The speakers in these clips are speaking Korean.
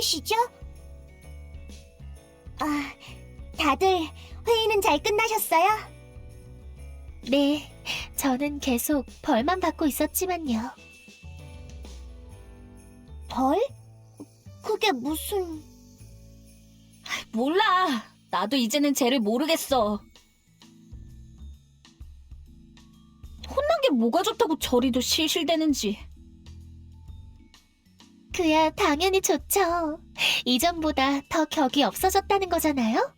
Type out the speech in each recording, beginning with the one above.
일이시죠? 아, 다들 회의는 잘 끝나셨어요? 네, 저는 계속 벌만 받고 있었지만요. 벌? 그게 무슨... 몰라. 나도 이제는 쟤를 모르겠어. 혼난 게 뭐가 좋다고 저리도 실실대는지. 그야 당연히 좋죠. 이전보다 더 격이 없어졌다는 거잖아요?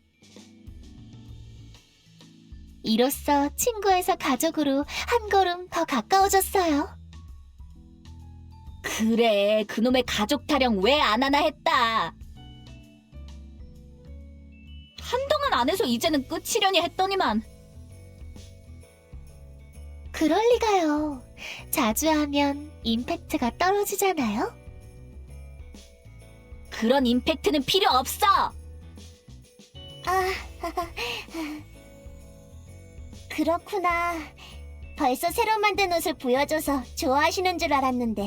이로써 친구에서 가족으로 한 걸음 더 가까워졌어요. 그래, 그놈의 가족 타령 왜 안 하나 했다. 한동안 안 해서 이제는 끝이려니 했더니만. 그럴 리가요. 자주 하면 임팩트가 떨어지잖아요? 그런 임팩트는 필요 없어! 아, 그렇구나. 벌써 새로 만든 옷을 보여줘서 좋아하시는 줄 알았는데.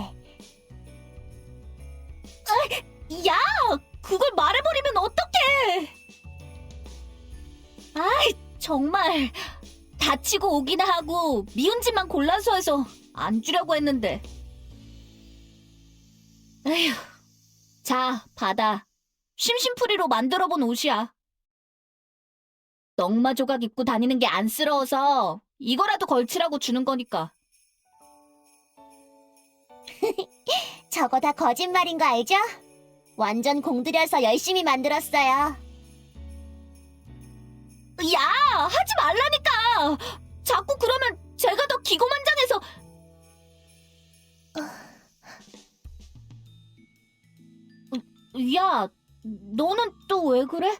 야! 그걸 말해버리면 어떡해! 아이, 정말. 다치고 오기나 하고 미운 짓만 골라서 해서 안 주려고 했는데. 에휴. 자, 받아. 심심풀이로 만들어본 옷이야. 넝마 조각 입고 다니는 게 안쓰러워서 이거라도 걸치라고 주는 거니까. 저거 다 거짓말인 거 알죠? 완전 공들여서 열심히 만들었어요. 야! 하지 말라니까! 자꾸 그러면 제가 더 기고만장해서 야, 너는 또 왜 그래?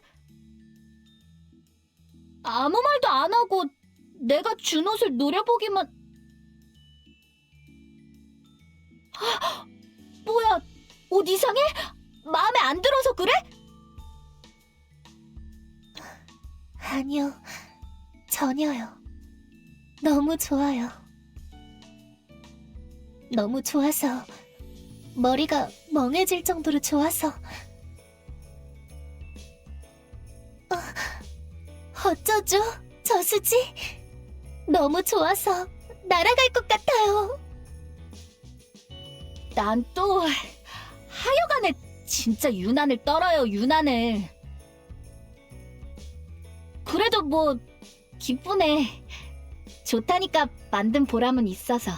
아무 말도 안 하고 내가 준 옷을 노려보기만 헉! 뭐야, 옷 이상해? 마음에 안 들어서 그래? 아니요, 전혀요. 너무 좋아요. 너무 좋아서 머리가 멍해질 정도로 좋아서. 어, 어쩌죠, 저수지? 너무 좋아서 날아갈 것 같아요. 난 또 하여간에 진짜 유난을 떨어요 유난을. 그래도 뭐 기쁘네. 좋다니까 만든 보람은 있어서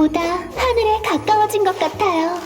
보다 하늘에 가까워진 것 같아요.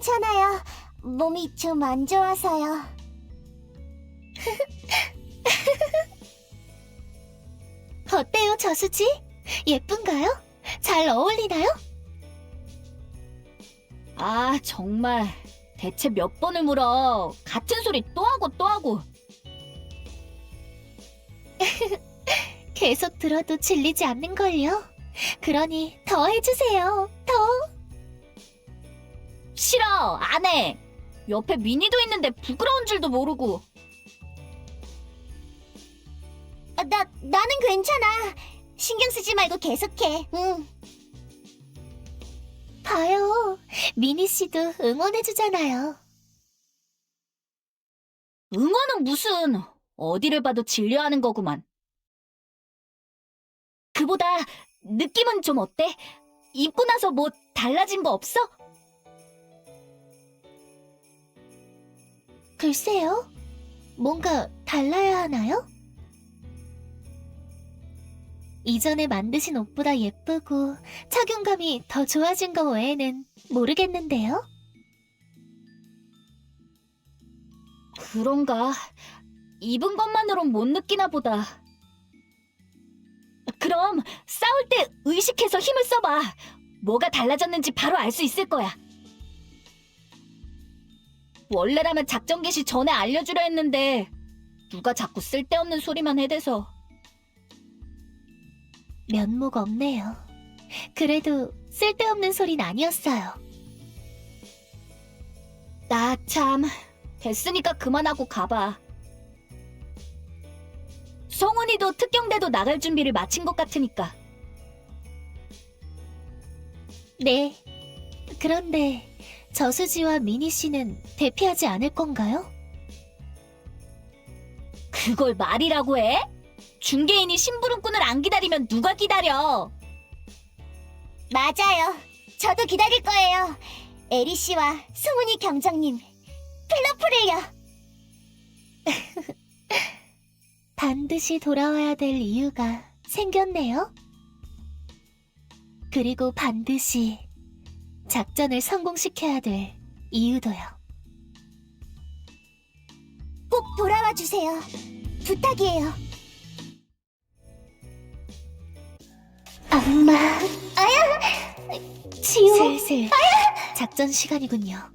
괜찮아요. 몸이 좀 안 좋아서요. 어때요, 저수지? 예쁜가요? 잘 어울리나요? 아 정말 대체 몇 번을 물어 같은 소리 또 하고 또 하고 계속 들어도 질리지 않는걸요. 그러니 더 해주세요. 더. 싫어 안 해 옆에 미니도 있는데 부끄러운 줄도 모르고 아, 나, 나는 괜찮아. 신경 쓰지 말고 계속해. 응. 봐요. 미니 씨도 응원해 주잖아요. 응원은 무슨 어디를 봐도 진료하는 거구만. 그보다 느낌은 좀 어때? 입고 나서 뭐 달라진 거 없어? 글쎄요. 뭔가 달라야 하나요? 이전에 만드신 옷보다 예쁘고 착용감이 더 좋아진 거 외에는 모르겠는데요? 그런가? 입은 것만으론 못 느끼나 보다. 그럼 싸울 때 의식해서 힘을 써봐. 뭐가 달라졌는지 바로 알 수 있을 거야. 원래라면 작전 개시 전에 알려주려 했는데 누가 자꾸 쓸데없는 소리만 해대서 면목 없네요. 그래도 쓸데없는 소린 아니었어요. 나 참 됐으니까 그만하고 가봐. 성훈이도 특경대도 나갈 준비를 마친 것 같으니까. 네. 그런데 저수지와 미니 씨는 대피하지 않을 건가요? 그걸 말이라고 해? 중개인이 심부름꾼을 안 기다리면 누가 기다려? 맞아요. 저도 기다릴 거예요. 에리 씨와 승훈이 경장님, 플러프를요. 반드시 돌아와야 될 이유가 생겼네요. 그리고 반드시 작전을 성공시켜야 될 이유도요. 꼭 돌아와 주세요. 부탁이에요. 악마. 아야! 지호. 슬슬 작전 시간이군요.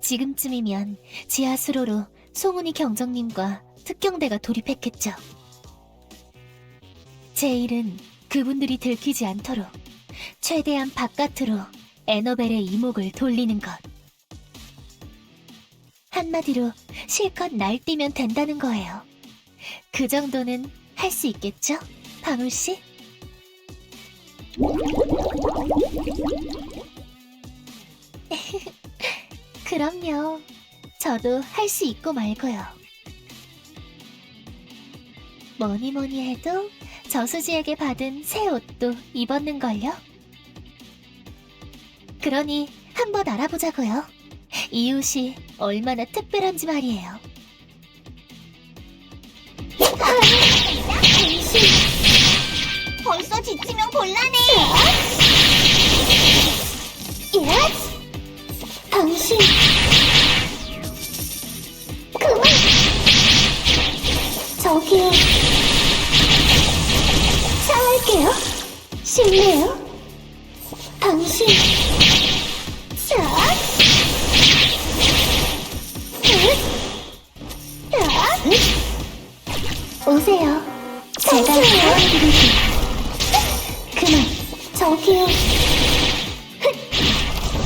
지금쯤이면 지하 수로로 송은이 경정님과 특경대가 돌입했겠죠. 제 일은 그분들이 들키지 않도록 최대한 바깥으로 에너벨의 이목을 돌리는 것. 한마디로 실컷 날뛰면 된다는 거예요. 그 정도는 할 수 있겠죠? 방울 씨? 그럼요. 저도 할 수 있고 말고요. 뭐니 뭐니 해도 저수지에게 받은 새 옷도 입었는걸요? 그러니 한번 알아보자고요. 이 옷이 얼마나 특별한지 말이에요. 벌써 지치면 곤란해. 예? 당신 그만. 저기요. 샤워할게요. 실례요.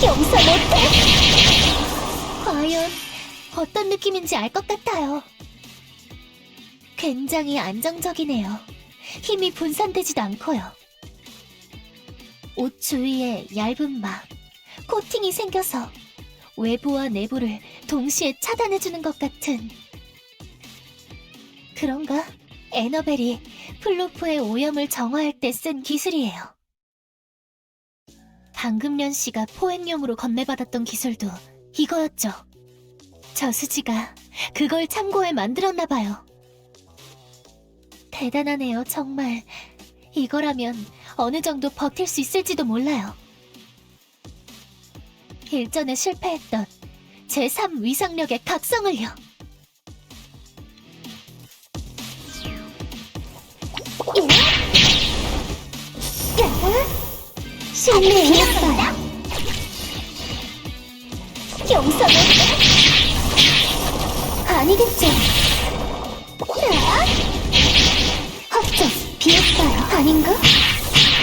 용서 못해. 과연 어떤 느낌인지 알 것 같아요. 굉장히 안정적이네요. 힘이 분산되지도 않고요. 옷 주위에 얇은 막, 코팅이 생겨서 외부와 내부를 동시에 차단해주는 것 같은. 그런가? 에너벨이 플로프의 오염을 정화할 때 쓴 기술이에요. 방금련 씨가 포획용으로 건네받았던 기술도 이거였죠. 저수지가 그걸 참고해 만들었나 봐요. 대단하네요, 정말. 이거라면 어느 정도 버틸 수 있을지도 몰라요. 일전에 실패했던 제3 위상력의 각성을요. 실례했어요. 용서 못해. 아니겠죠. 헛좀 비었어요. 아닌가?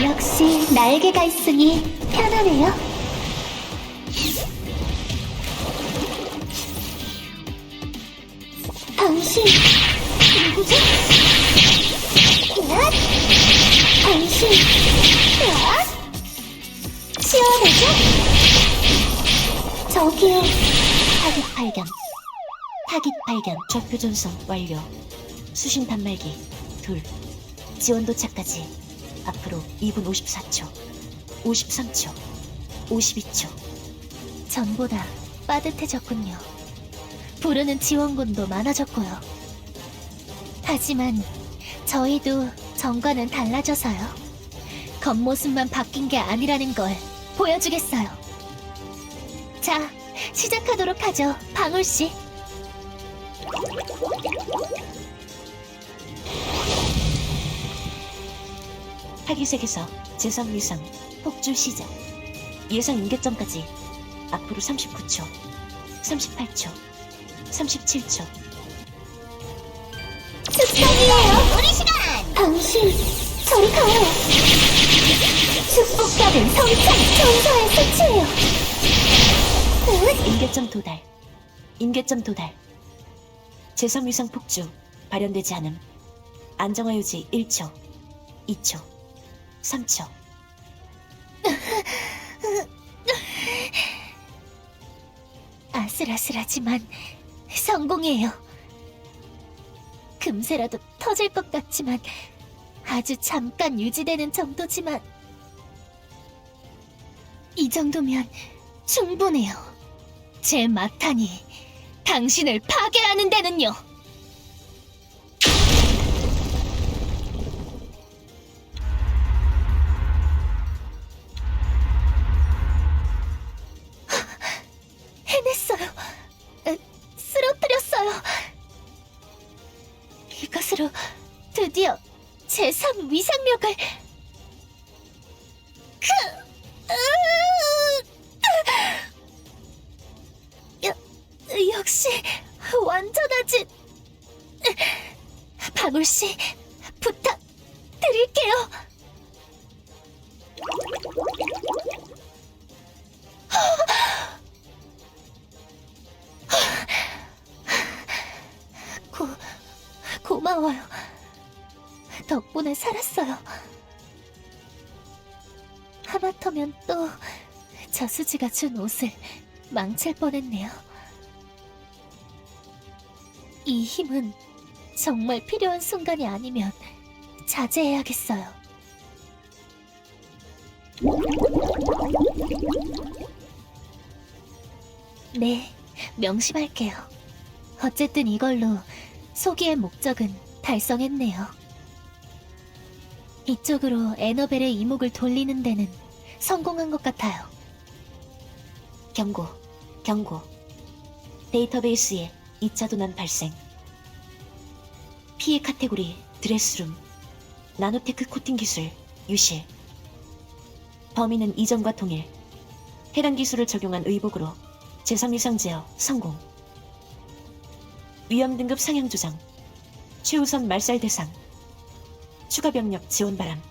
역시 날개가 있으니 편하네요. 당신 누구죠? 야! 당신 야! 시원하죠? 저기요. 타깃 발견. 타깃 발견. 좌표 전송 완료. 수신 단말기 둘. 지원 도착까지 앞으로 2분 54초. 53초. 52초. 전보다 빠듯해졌군요. 부르는 지원군도 많아졌고요. 하지만 저희도 전과는 달라져서요. 겉모습만 바뀐 게 아니라는 걸 보여주겠어요. 자, 시작하도록 하죠, 방울 씨. 파기색에서 재성 위상 폭주 시작. 예상 임계점까지 앞으로 39초, 38초, 37초. 습관이에요. 우리 시간. 당신, 저리 가요. 축복받은 성찬 정서의 수치예요. 임계점 도달. 임계점 도달. 재성 위상 폭주 발현되지 않음. 안정화 유지 1초, 2초, 3초. 아슬아슬하지만 성공이에요. 금세라도 터질 것 같지만 아주 잠깐 유지되는 정도지만 이 정도면 충분해요. 제 마탄이 당신을 파괴하는 데는요. 해냈어요. 에, 쓰러뜨렸어요. 이것으로 드디어 제3 위상력을 그, 으, 역시 완전하지. 방울 씨 부탁 드릴게요. 고, 고마워요. 덕분에 살았어요. 하마터면 또 저수지가 준 옷을 망칠 뻔했네요. 이 힘은 정말 필요한 순간이 아니면 자제해야겠어요. 네, 명심할게요. 어쨌든 이걸로 소기의 목적은 달성했네요. 이쪽으로 에너벨의 이목을 돌리는 데는 성공한 것 같아요. 경고, 경고. 데이터베이스에 2차 도난 발생. 피해 카테고리 드레스룸. 나노테크 코팅 기술 유실. 범인은 이전과 동일. 해당 기술을 적용한 의복으로 제3위상 제어 성공. 위험 등급 상향 조정. 최우선 말살 대상. 추가 병력 지원 바람.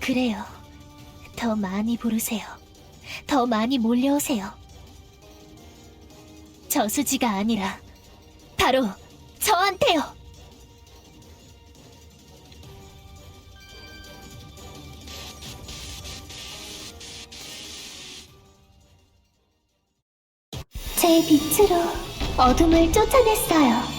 그래요. 더 많이 부르세요. 더 많이 몰려오세요. 저수지가 아니라 바로 저한테요. 제 빛으로 어둠을 쫓아냈어요.